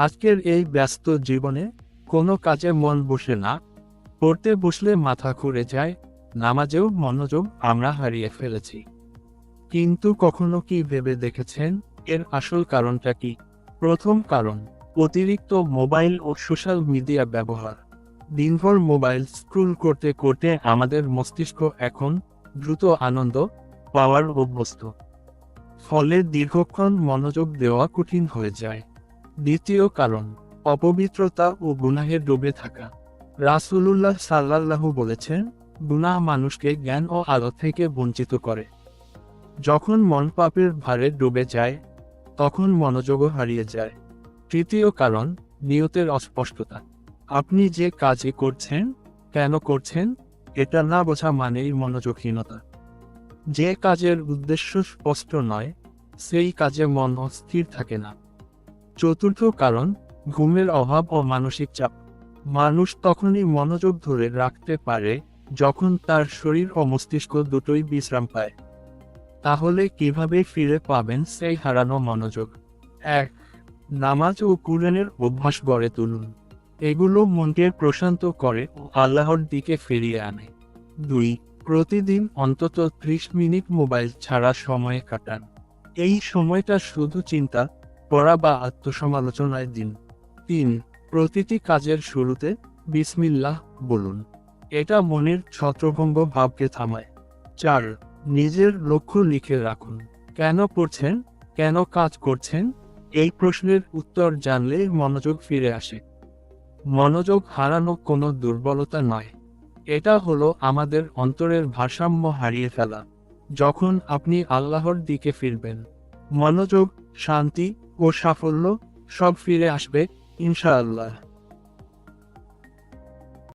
আজকের এই ব্যস্ত জীবনে কোনো কাজে মন বসে না। পড়তে বসলে মাথা ঘুরে যায়, নামাজেও মনোযোগ আমরা হারিয়ে ফেলেছি। কিন্তু কখনো কি ভেবে দেখেছেন? এর আসল কারণটা কি? প্রথম কারণ, অতিরিক্ত মোবাইল ও সোশ্যাল মিডিয়া ব্যবহার। দিনভর মোবাইল স্ক্রুল করতে করতে আমাদের মস্তিষ্ক এখন দ্রুত আনন্দ পাওয়ার অভ্যস্ত। ফলে দীর্ঘক্ষণ মনোযোগ দেওয়া কঠিন হয়ে যায়। দ্বিতীয় কারণ, অপবিত্রতা ও গুনাহে ডুবে থাকা। রাসূলুল্লাহ সাল্লাল্লাহু বলেছেন, গুনাহ মানুষকে জ্ঞান ও আলো থেকে বঞ্চিত করে। যখন মন পাপের ভারে ডুবে যায়, তখন মনোযোগও হারিয়ে যায়। তৃতীয় কারণ, নিয়তের অস্পষ্টতা। আপনি যে কাজে করছেন, কেন করছেন, এটা না বোঝা মানেই মনোযোগহীনতা। যে কাজের উদ্দেশ্য স্পষ্ট নয়, সেই কাজে মন অস্থির থাকে না। চতুর্থ কারণ, ঘুমের অভাব ও মানসিক চাপ। মানুষ তখনই মনোযোগ ধরে রাখতে পারে, যখন তার শরীর ও মস্তিষ্ক দুটোই বিশ্রাম পায়। তাহলে কীভাবে ফিরে পাবেন সেই হারানো মনোযোগ? এক, নামাজ ও কুরআনের অভ্যাস গড়ে তুলুন। এগুলো মনকে প্রশান্ত করে আল্লাহর দিকে ফিরিয়ে আনে। দুই, প্রতিদিন অন্তত ত্রিশ মিনিট মোবাইল ছাড়া সময় কাটান। এই সময়টা শুধু চিন্তা পড়া বা আত্মসমালোচনায় দিন। তিন, প্রতিটি কাজের শুরুতে বিসমিল্লাহ বলুন। এটা মনের ছত্রভঙ্গ ভাবকে থামায়। চার, নিজের লক্ষ্য লিখে রাখুন। কেন পড়ছেন? কেন কাজ করছেন? এই প্রশ্নের উত্তর জানলে মনোযোগ ফিরে আসে। মনোযোগ হারানো কোনো দুর্বলতা নয়। এটা হলো আমাদের অন্তরের ভারসাম্য হারিয়ে ফেলা। যখন আপনি আল্লাহর দিকে ফিরবেন, মনোযোগ, শান্তি ও সাফল্য সব ফিরে আসবে ইনশাআল্লাহ।